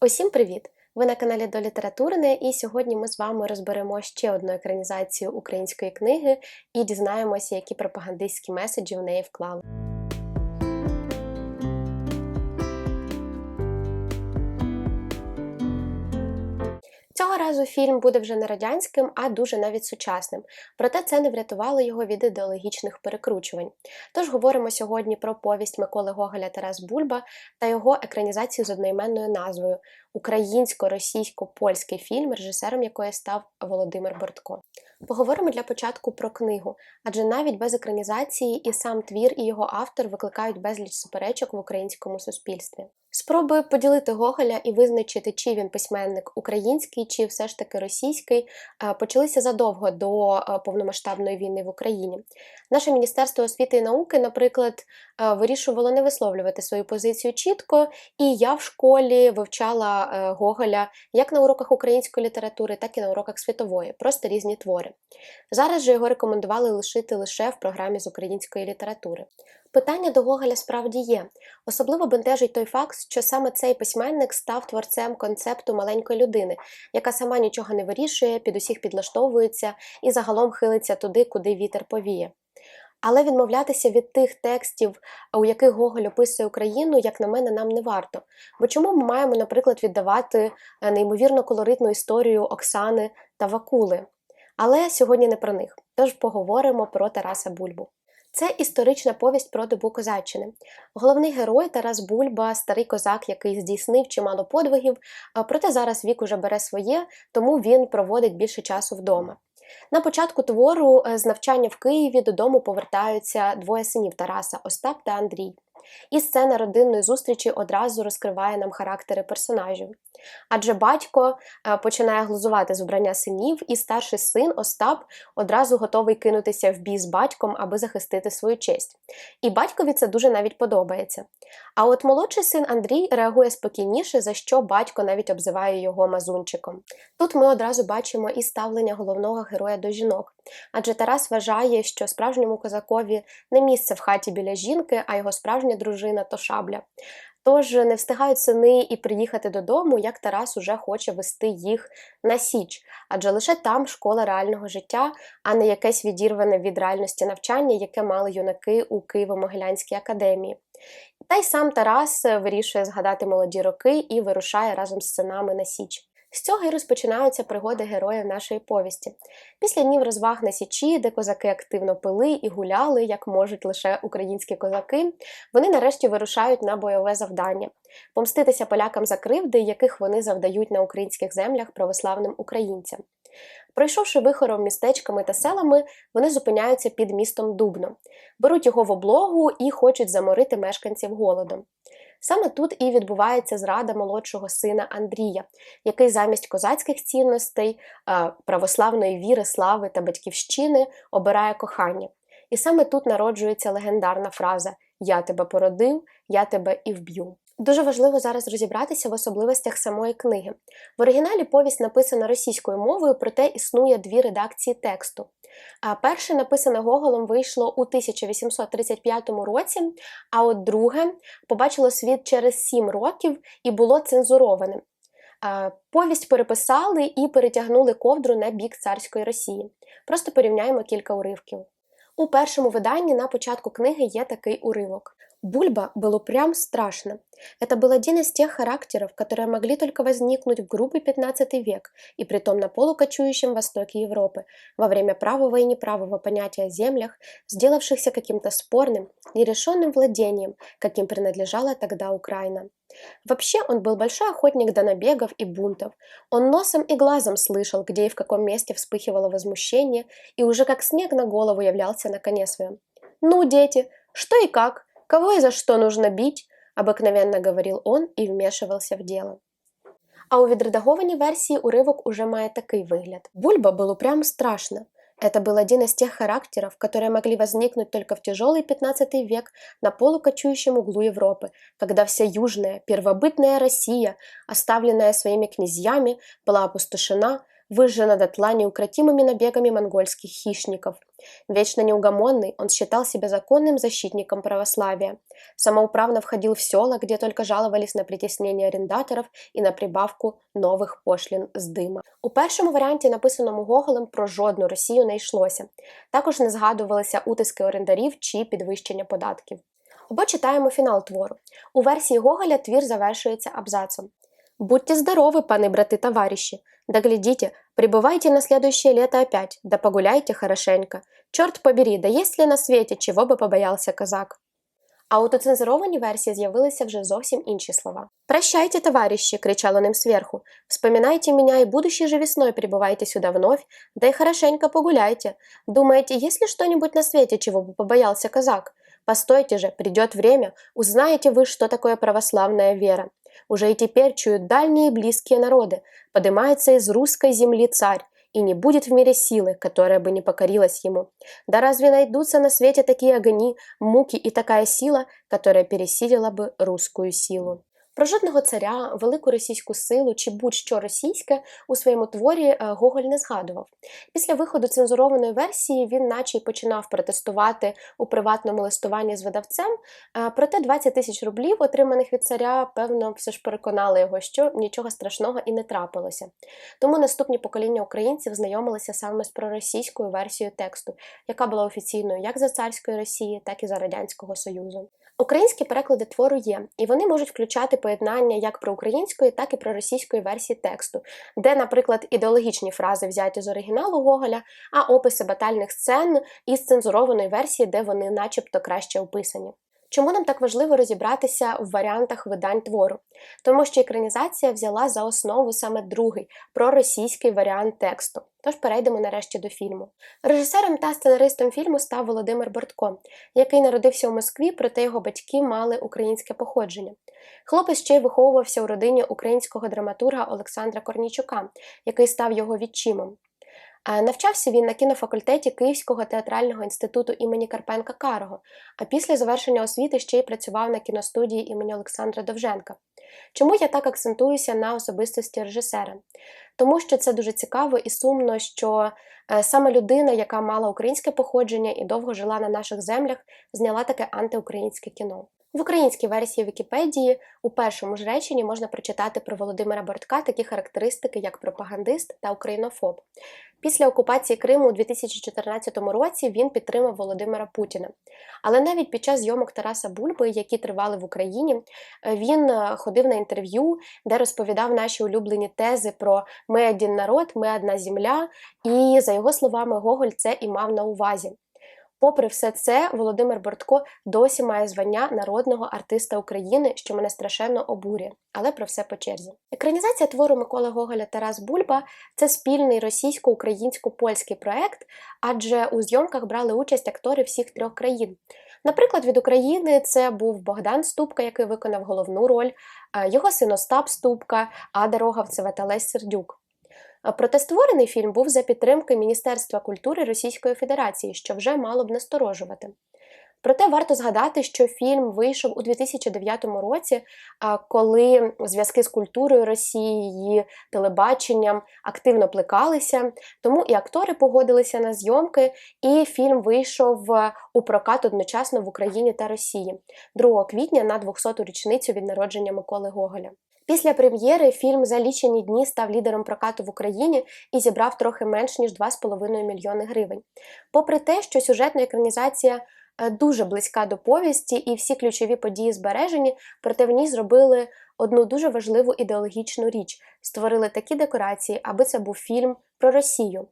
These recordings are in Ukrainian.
Усім привіт! Ви на каналі до Літературне, і сьогодні ми з вами розберемо ще одну екранізацію української книги і дізнаємося, які пропагандистські меседжі в неї вклали. Разу фільм буде вже не радянським, а дуже навіть сучасним. Проте це не врятувало його від ідеологічних перекручувань. Тож говоримо сьогодні про повість Миколи Гоголя Тарас Бульба та його екранізацію з одноіменною назвою Українсько-російсько-польський фільм, режисером якої став Володимир Бортко. Поговоримо для початку про книгу, адже навіть без екранізації і сам твір, і його автор викликають безліч суперечок в українському суспільстві. Спроби поділити Гоголя і визначити, чи він письменник український, чи все ж таки російський, почалися задовго до повномасштабної війни в Україні. Наше Міністерство освіти і науки, наприклад, вирішувало не висловлювати свою позицію чітко, і я в школі вивчала Гоголя як на уроках української літератури, так і на уроках світової, просто різні твори. Зараз же його рекомендували лишити лише в програмі з української літератури. Питання до Гоголя справді є. Особливо бентежить той факт, що саме цей письменник став творцем концепту маленької людини, яка сама нічого не вирішує, під усіх підлаштовується і загалом хилиться туди, куди вітер повіє. Але відмовлятися від тих текстів, у яких Гоголь описує Україну, як на мене, нам не варто. Бо чому ми маємо, наприклад, віддавати е, неймовірно колоритну історію Оксани та Вакули? Але сьогодні не про них. Тож поговоримо про Тараса Бульбу. Це історична повість про добу козаччини. Головний герой Тарас Бульба, старий козак, який здійснив чимало подвигів, проте зараз вік уже бере своє, тому він проводить більше часу вдома. На початку твору е, з навчання в Києві додому повертаються двоє синів Тараса Остап та Андрій. І сцена родинної зустрічі одразу розкриває нам характери персонажів. Адже батько е, починає глузувати з убрання синів, і старший син Остап одразу готовий кинутися в бій з батьком, аби захистити свою честь. І батькові це дуже навіть подобається. А от молодший син Андрій реагує спокійніше, за що батько навіть обзиває його мазунчиком. Тут ми одразу бачимо і ставлення головного героя до жінок. Адже Тарас вважає, що справжньому козакові не місце в хаті біля жінки, а його справжня дружина то шабля. Тож не встигають сини і приїхати додому, як Тарас уже хоче вести їх на Січ, адже лише там школа реального життя, а не якесь відірване від реальності навчання, яке мали юнаки у Києво-Могилянській академії. Та й сам Тарас вирішує згадати молоді роки і вирушає разом з синами на Січ. З цього і розпочинаються пригоди героїв нашої повісті. Після днів розваг на Січі, де козаки активно пили і гуляли, як можуть лише українські козаки, вони нарешті вирушають на бойове завдання помститися полякам за кривди, яких вони завдають на українських землях православним українцям. Пройшовши вихором містечками та селами, вони зупиняються під містом Дубно, беруть його в облогу і хочуть заморити мешканців голодом. Саме тут і відбувається зрада молодшого сина Андрія, який замість козацьких цінностей, православної віри, слави та батьківщини обирає кохання. І саме тут народжується легендарна фраза Я тебе породив, я тебе і вб'ю. Дуже важливо зараз розібратися в особливостях самої книги. В оригіналі повість написана російською мовою, проте існує дві редакції тексту. Перше написане Гоголем вийшло у 1835 році, а от друге побачило світ через сім років і було цензурованим. Повість переписали і перетягнули ковдру на бік царської Росії. Просто порівняємо кілька уривків. У першому виданні на початку книги є такий уривок. Бульба было прям страшно. Это был один из тех характеров, которые могли только возникнуть в грубый XV век, и притом на полукочующем востоке Европы, во время правого и неправого понятия о землях, сделавшихся каким-то спорным, нерешенным владением, каким принадлежала тогда Украина. Вообще он был большой охотник до набегов и бунтов. Он носом и глазом слышал, где и в каком месте вспыхивало возмущение, и уже как снег на голову являлся на коне своем. «Ну, дети, что и как? Кого и за что нужно бить? обыкновенно говорил он і вмешивался в дело. А у відредагованій версії уривок уже має такий вигляд. Бульба було прям страшно. Это был один из тех характеров, которые могли возникнуть только в тяжелый XV век на полукочующем углу Европы, когда вся южная, первобытная Россия, оставленная своими князьями, была опустошена, выжжена дотла неукротимыми набегами монгольских хищников. Вечно неугомонный, он считал себя законным защитником православия. Самоуправно входил в села, где только жаловались на притеснение арендаторов і на прибавку нових пошлін з дима. У першому варіанті, написаному Гоголем, про жодну Росію не йшлося. Також не згадувалися утиски орендарів чи підвищення податків. Або читаємо фінал твору. У версії Гоголя твір завершується абзацом. Будьте здоровы, паны браты товарищи. Да глядите, прибывайте на следующее лето опять, да погуляйте хорошенько. Черт побери, да есть ли на свете, чего би побоялся козак? А у доцензурованій версії з'явилися вже зовсім інші слова. «Прощайте, товарищи!» – кричало ним сверху. «Вспоминайте меня и будущей же весной прибывайте сюда вновь, да и хорошенько погуляйте. Думаете, есть ли что-нибудь на свете, чего бы побоялся казак? Постойте же, придет время, узнаете вы, что такое православная вера. Уже и теперь чуют дальние и близкие народы, поднимается из русской земли царь, и не будет в мире силы, которая бы не покорилась ему. Да разве найдутся на свете такие огни, муки и такая сила, которая пересилила бы русскую силу? Про жодного царя, велику російську силу чи будь-що російське у своєму творі е, Гоголь не згадував. Після виходу цензурованої версії він, наче й починав протестувати у приватному листуванні з видавцем. е, Проте 20 тисяч рублів, отриманих від царя, певно, все ж переконали його, що нічого страшного і не трапилося. Тому наступні покоління українців знайомилися саме з проросійською версією тексту, яка була офіційною як за царської Росії, так і за Радянського Союзу. Українські переклади твору є, і вони можуть включати поєднання як про української, так і про російської версії тексту, де, наприклад, ідеологічні фрази взяті з оригіналу Гоголя, а описи батальних сцен із цензурованої версії, де вони начебто краще описані. Чому нам так важливо розібратися в варіантах видань твору? Тому що екранізація взяла за основу саме другий проросійський варіант тексту. Тож перейдемо нарешті до фільму. Режисером та сценаристом фільму став Володимир Бортко, який народився у Москві, проте його батьки мали українське походження. Хлопець ще й виховувався у родині українського драматурга Олександра Корнійчука, який став його відчимом. Навчався він на кінофакультеті Київського театрального інституту імені Карпенка Карого, а після завершення освіти ще й працював на кіностудії імені Олександра Довженка. Чому я так акцентуюся на особистості режисера? Тому що це дуже цікаво і сумно, що е, саме людина, яка мала українське походження і довго жила на наших землях, зняла таке антиукраїнське кіно. В українській версії Вікіпедії у першому ж реченні можна прочитати про Володимира Бортка такі характеристики, як пропагандист та українофоб. Після окупації Криму у 2014 році він підтримав Володимира Путіна. Але навіть під час зйомок Тараса Бульби, які тривали в Україні, е, він е, ходив на інтерв'ю, де розповідав наші улюблені тези про ми один народ, ми одна земля. І за його словами, Гоголь це і мав на увазі. Попри все це, Володимир Бортко досі має звання народного артиста України, що мене страшенно обурює. Але про все по черзі. Екранізація твору Миколи Гоголя Тарас Бульба це спільний російсько-українсько-польський проект, адже у зйомках брали участь актори всіх трьох країн. Наприклад, від України це був Богдан Ступка, який виконав головну роль, е, його син Остап Ступка, Ада Роговцева та Лесь Сердюк. Проте створений фільм був за підтримки Міністерства культури Російської Федерації, що вже мало б насторожувати. Проте варто згадати, що фільм вийшов у 2009 році, коли зв'язки з культурою Росії, її телебаченням активно плекалися, тому і актори погодилися на зйомки, і фільм вийшов е, у прокат одночасно в Україні та Росії 2 квітня на 200-ту річницю від народження Миколи Гоголя. Після прем'єри фільм за лічені дні став лідером прокату в Україні і зібрав трохи менш ніж 2,5 мільйони гривень. Попри те, що сюжетна екранізація е, дуже близька до повісті і всі ключові події збережені, проте в ній зробили одну дуже важливу ідеологічну річ: створили такі декорації, аби це був фільм про Росію.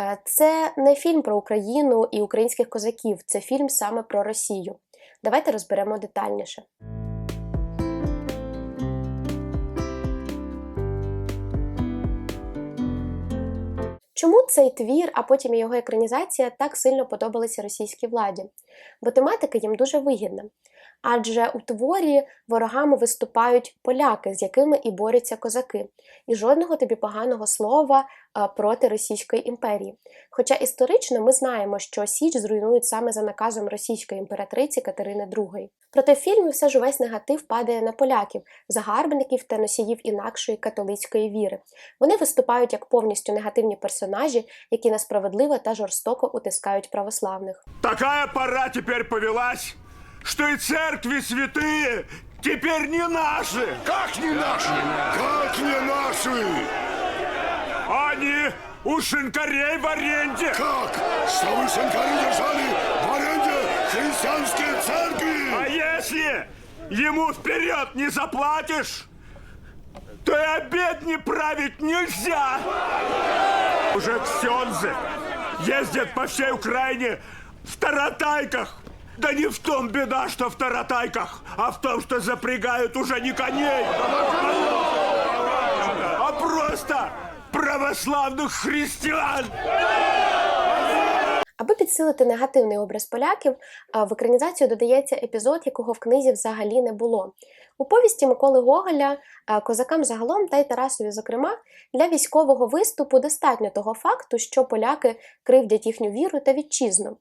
Е, Це не фільм про Україну і українських козаків, це фільм саме про Росію. Давайте розберемо детальніше. Чому цей твір, а потім його екранізація так сильно подобалися російській владі? Бо тематика їм дуже вигідна. Адже у творі ворогами виступають поляки, з якими і борються козаки, і жодного тобі поганого слова проти Російської імперії. Хоча історично ми знаємо, що Січ зруйнують саме за наказом російської імператриці Катерини II. Проте в фільмі все ж увесь негатив падає на поляків, загарбників та носіїв інакшої католицької віри. Вони виступають як повністю негативні персонажі, які несправедливо та жорстоко утискають православних. Такая пора теперь повелась, что и церкви святые теперь не наши. Как не наши? Как не наши? Они у шинкарей в аренде. Как? Что вы шинкари держали в аренде христианские церкви? А если ему вперед не заплатишь, то и обед не править нельзя. Уже ксензы ездят по всей Украине в таратайках. Да не в том беда, что в таратайках, а в том, что запрягают уже не коней, а просто православных христиан. Аби підсилити негативний образ поляків, в екранізацію додається епізод, якого в книзі взагалі не було. У повісті Миколи Гоголя козакам загалом та й Тарасові, зокрема, для військового виступу достатньо того факту, що поляки кривдять їхню віру та вітчизну.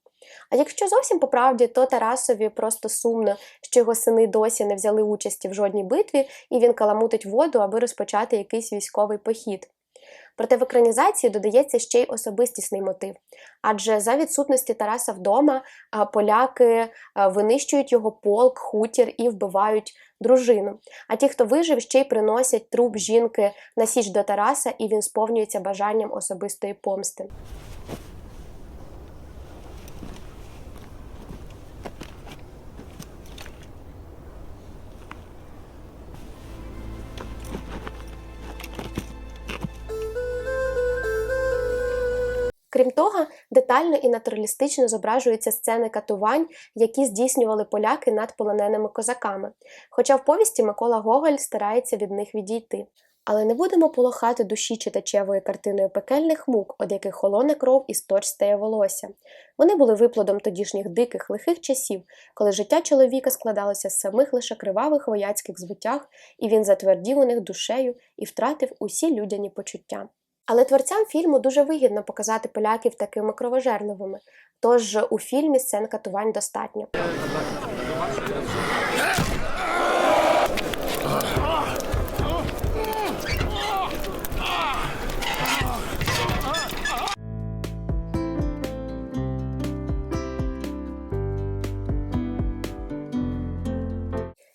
А якщо зовсім по правді, то Тарасові просто сумно, що його сини досі не взяли участі в жодній битві, і він каламутить воду, аби розпочати якийсь військовий похід. Проте в екранізації додається ще й особистісний мотив. Адже за відсутності Тараса вдома поляки винищують його полк, хутір і вбивають дружину. А ті, хто вижив, ще й приносять труп жінки на січ до Тараса, і він сповнюється бажанням особистої помсти. Крім того, детально і натуралістично зображуються сцени катувань, які здійснювали поляки над полоненими козаками. Хоча в повісті Микола Гоголь старається від них відійти. Але не будемо полохати душі читачевою картиною пекельних мук, од яких холоне кров і сточ стає волосся. Вони були виплодом тодішніх диких лихих часів, коли життя чоловіка складалося з самих лише кривавих вояцьких звитяг, і він затвердів у них душею і втратив усі людяні почуття. Але творцям фільму дуже вигідно показати поляків такими кровожерливими, тож у фільмі сцен катувань достатньо.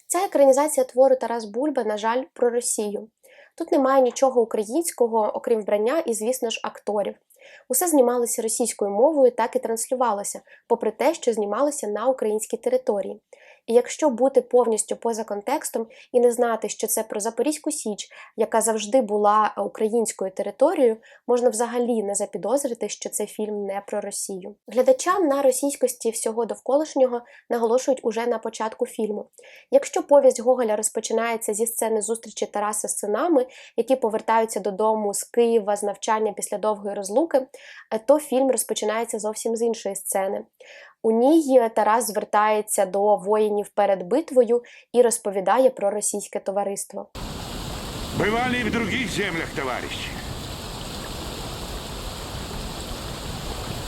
Ця екранізація твору Тарас Бульба, на жаль, про Росію. Тут немає нічого українського, окрім вбрання і, звісно ж, акторів. Усе знімалося російською мовою, так і транслювалося, попри те, що знімалося на українській території. І якщо бути повністю поза контекстом і не знати, що це про Запорізьку Січ, яка завжди була українською територією, можна взагалі не запідозрити, що це фільм не про Росію. Глядачам на російськості всього довколишнього наголошують уже на початку фільму. Якщо повість Гоголя розпочинається зі сцени зустрічі Тараса з синами, які повертаються додому з Києва з навчання після довгої розлуки, е, то фільм розпочинається зовсім з іншої сцени. У ній Тарас звертається до воїнів перед битвою і розповідає про російське товариство. Бывали и в других землях, товарищи.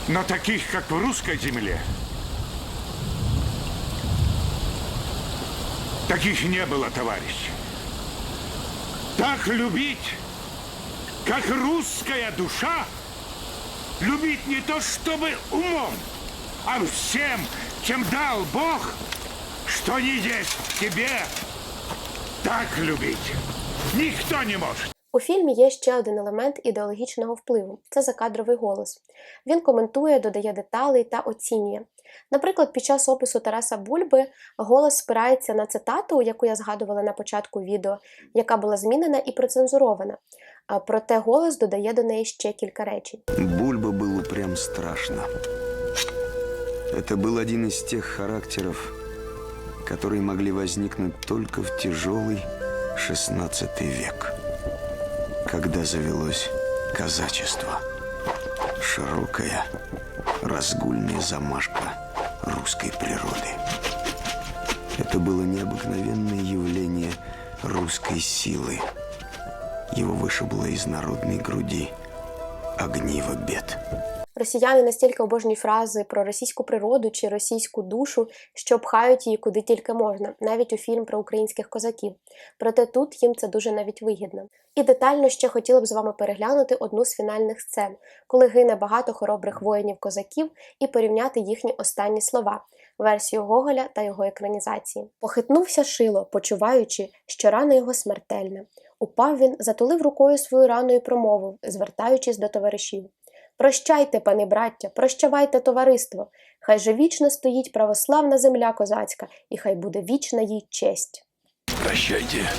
Но таких, как в русской земле, таких не было, товарищи. Так любить, как русская душа, любить не то чтобы умом, а всем, чем дал Бог, что не есть тебе, так любить никто не может. У фільмі є ще один елемент ідеологічного впливу це закадровий голос. Він коментує, додає деталей та оцінює. Наприклад, під час опису Тараса Бульби голос спирається на цитату, яку я згадувала на початку відео, яка була змінена і процензурована. Проте голос додає до неї ще кілька речень. Бульба был упрям страшно. Это был один из тех характеров, которые могли возникнуть только в тяжелый XVI век, когда завелось казачество. Широкая, разгульная замашка русской природы. Это было необыкновенное явление русской силы. Его вышибло из народной груди огниво бед. Росіяни настільки обожнюють фрази про російську природу чи російську душу, що пхають її куди тільки можна, навіть у фільм про українських козаків. Проте тут їм це дуже навіть вигідно. І детально ще хотіла б з вами переглянути одну з фінальних сцен, коли гине багато хоробрих воїнів-козаків, і порівняти їхні останні слова. Версію Гоголя та його екранізації. Похитнувся шило, почуваючи, що рана його смертельна. Упав він, затулив рукою свою рану і промовив, звертаючись до товаришів. Прощайте, пане браття, прощавайте, товариство. Хай же вічно стоїть православна земля козацька, і хай буде вічна їй честь. Прощайте,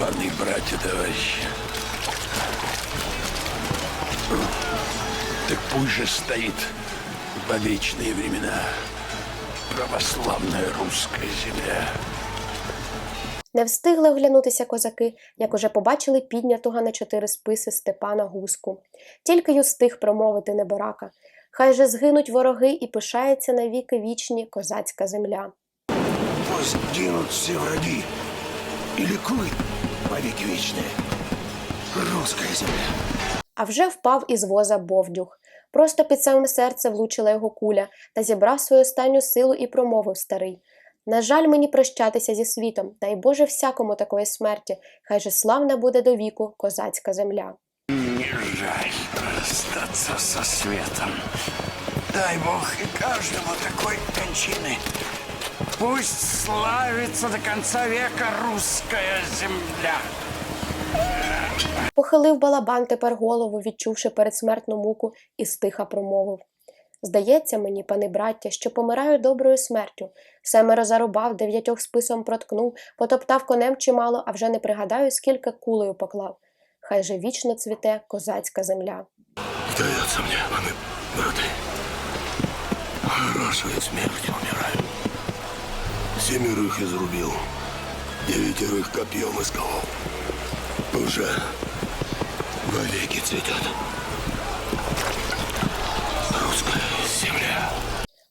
паны, братья, товарищи. Так пусть же стоит во вечные времена православная русская земля. Не встигли оглянутися козаки, як уже побачили піднятого на чотири списи Степана Гуску. Тільки й устиг промовити неборака. Хай же згинуть вороги і пишається навіки вічні козацька земля. Пусть гинут все враги и ликует веки вечные русская земля. А вже впав із воза Бовдюх. Просто під самим серце влучила його куля та зібрав свою останню силу і промовив старий. На жаль, мені прощатися зі світом, дай Боже всякому такої смерті, хай же славна буде до віку козацька земля. Не жаль расстаться со светом. Дай Бог и каждому такой кончины. Пусть славится до конца века русская земля. Похилив балабан тепер голову, відчувши передсмертну муку, і стиха промовив. Здається мені, пане браття, що помираю доброю смертю. Семеро зарубав, дев'ятьох списом проткнув, потоптав конем чимало, а вже не пригадаю, скільки кулею поклав. Хай же вічно цвіте козацька земля. Сдается мне, паны, браты. Хорошую смерть умираю. Семерых изрубил, девятерых копьем исколол. Уже вовеки цветет. Земля.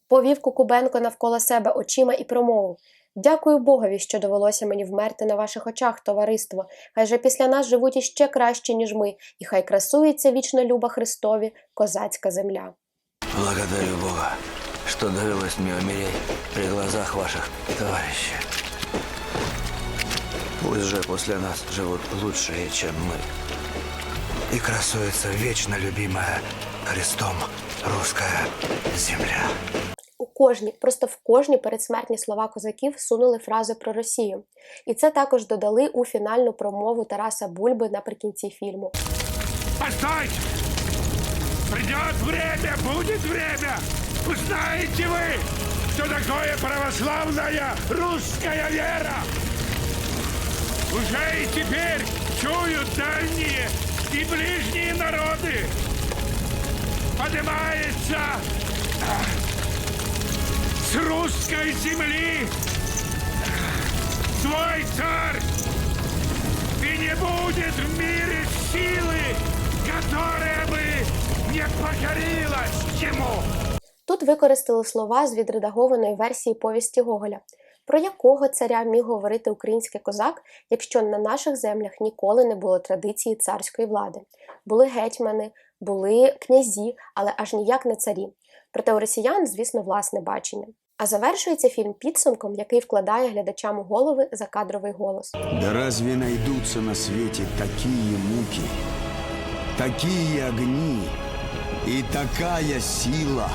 Повів Кукубенко навколо себе очима і промовив Дякую Богові, що довелося мені вмерти на ваших очах, товариство. Хай же після нас живуть іще краще, ніж ми, і хай красується вічно люба Христові козацька земля. Благодарю Бога, что довелось мне умереть при глазах ваших товарищей. Пусть же после нас живут лучшие, чем мы. И красуется вечно любимая Христом русская земля. У кожній, просто в кожні передсмертні слова козаків сунули фрази про Росію. І це також додали у фінальну промову Тараса Бульби наприкінці фільму. Постойте! Придет время, будет время! Узнаете вы, что такое православная русская вера! Уже и теперь чуют дальние и ближние народы! Поднимается с русской земли свой царь! И не будет в мире силы, которая бы не покорилась ему. Тут використали слова з відредагованої версії повісті Гоголя. Про якого царя міг говорити український козак, якщо на наших землях ніколи не було традиції царської влади? Були гетьмани, були князі, але аж ніяк не царі. Проте у росіян, звісно, власне бачення. А завершується фільм підсумком, який вкладає глядачам у голови закадровий голос. Да разве найдутся на свете такие муки, такие огни и такая сила,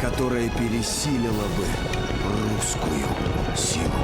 которая пересилила бы русскую силу?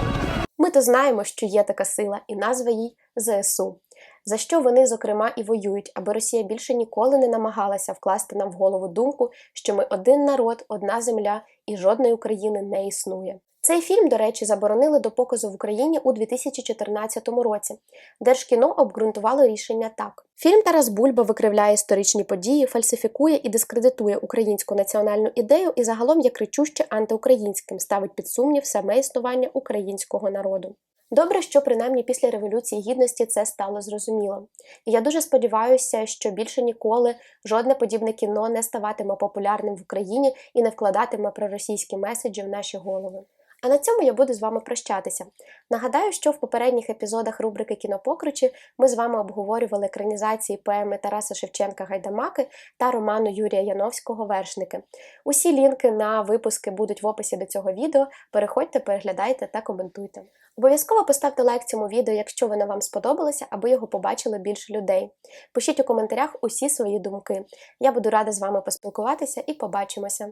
Ми то знаємо, що є така сила, і назва їй ЗСУ. За що вони, зокрема, і воюють, аби Росія більше ніколи не намагалася вкласти нам в голову думку, що ми один народ, одна земля і жодної України не існує. Цей фільм, до речі, заборонили до показу в Україні у 2014 році. Держкіно обґрунтувало рішення так: фільм Тарас Бульба викривляє історичні події, фальсифікує і дискредитує українську національну ідею і загалом є кричуще антиукраїнським, ставить під сумнів саме існування українського народу. Добре, що принаймні після Революції Гідності це стало зрозуміло. І я дуже сподіваюся, що більше ніколи жодне подібне кіно не ставатиме популярним в Україні і не вкладатиме проросійські меседжі в наші голови. А на цьому я буду з вами прощатися. Нагадаю, що в попередніх епізодах рубрики Кінопокручі ми з вами обговорювали екранізації поеми Тараса Шевченка Гайдамаки та роману Юрія Яновського Вершники. Усі лінки на випуски будуть в описі до цього відео. Переходьте, переглядайте та коментуйте. Обов'язково поставте лайк цьому відео, якщо воно вам сподобалося, аби його побачили більше людей. Пишіть у коментарях усі свої думки. Я буду рада з вами поспілкуватися і побачимося.